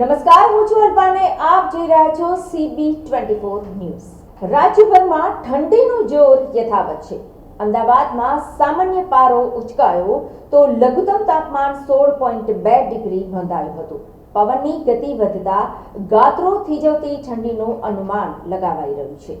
નમસ્કાર, હું છું અલ્પાને. આપ જોઈ રહ્યા છો સીબી ટ્વેન્ટી ફોર ન્યૂઝ. રાજ્યભરમાં ઠંડીનું જોર યથાવત છે. અમદાવાદમાં સામાન્ય પારો ઉચકાયો તો લઘુત્તમ તાપમાન સોળ પોઈન્ટ બે ડિગ્રી નોંધાયું હતું. પવનની ગતિ વધતા ગાત્રો થીજવતી ઠંડીનું અનુમાન લગાવાઈ રહ્યું છે.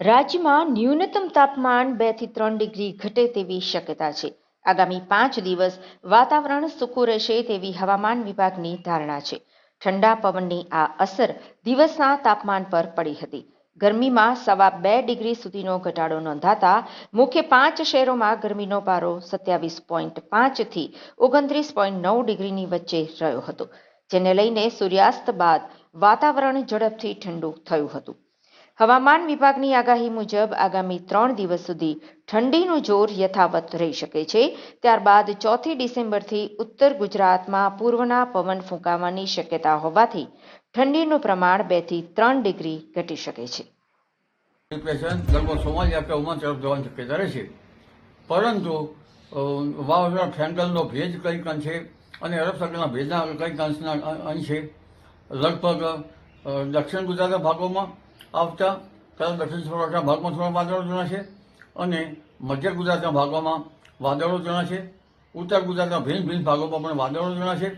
રાજ્યમાં ન્યૂનતમ તાપમાન બેથી ત્રણ ડિગ્રી ઘટે તેવી શક્યતા છે. આગામી પાંચ દિવસ વાતાવરણ સૂકું રહેશે તેવી હવામાન વિભાગની ધારણા છે. ઠંડા પવનની આ અસર દિવસના તાપમાન પર પડી હતી. ગરમીમાં સવા બે ડિગ્રી સુધીનો ઘટાડો નોંધાતા મુખ્ય પાંચ શહેરોમાં ગરમીનો પારો સત્યાવીસ પોઈન્ટ પાંચથી ઓગણત્રીસ પોઈન્ટ નવ ડિગ્રીની વચ્ચે રહ્યો હતો, જેને લઈને સૂર્યાસ્ત બાદ વાતાવરણ ઝડપથી ઠંડુ થયું હતું. હવામાન વિભાગની આગાહી મુજબ આગામી ત્રણ દિવસ સુધી ઠંડીનું જોર યથાવત રહી શકે છે. ત્યારબાદ ચોથી ડિસેમ્બરથી ઉત્તર ગુજરાતમાં પૂર્વના પવન ફૂંકાવાની શક્યતા હોવાથી ઠંડીનું પ્રમાણ બેથી ત્રણ ડિગ્રી ઘટી શકે છે. પરંતુ વાવાઝોડા ફ્રેન્કલનો ભેજ કંઈક અંશે અને અરબ ભેજના કંઈક અંશના અંશે લગભગ દક્ષિણ ગુજરાતના ભાગોમાં આવતા તથા દક્ષિણ સૌરાષ્ટ્રના ભાગમાં થોડા વાદળો જણાશે અને મધ્ય ગુજરાતના ભાગોમાં વાદળો જણાશે. ઉત્તર ગુજરાતના ભિન્ન ભિન્ન ભાગોમાં પણ વાદળો જણાશે.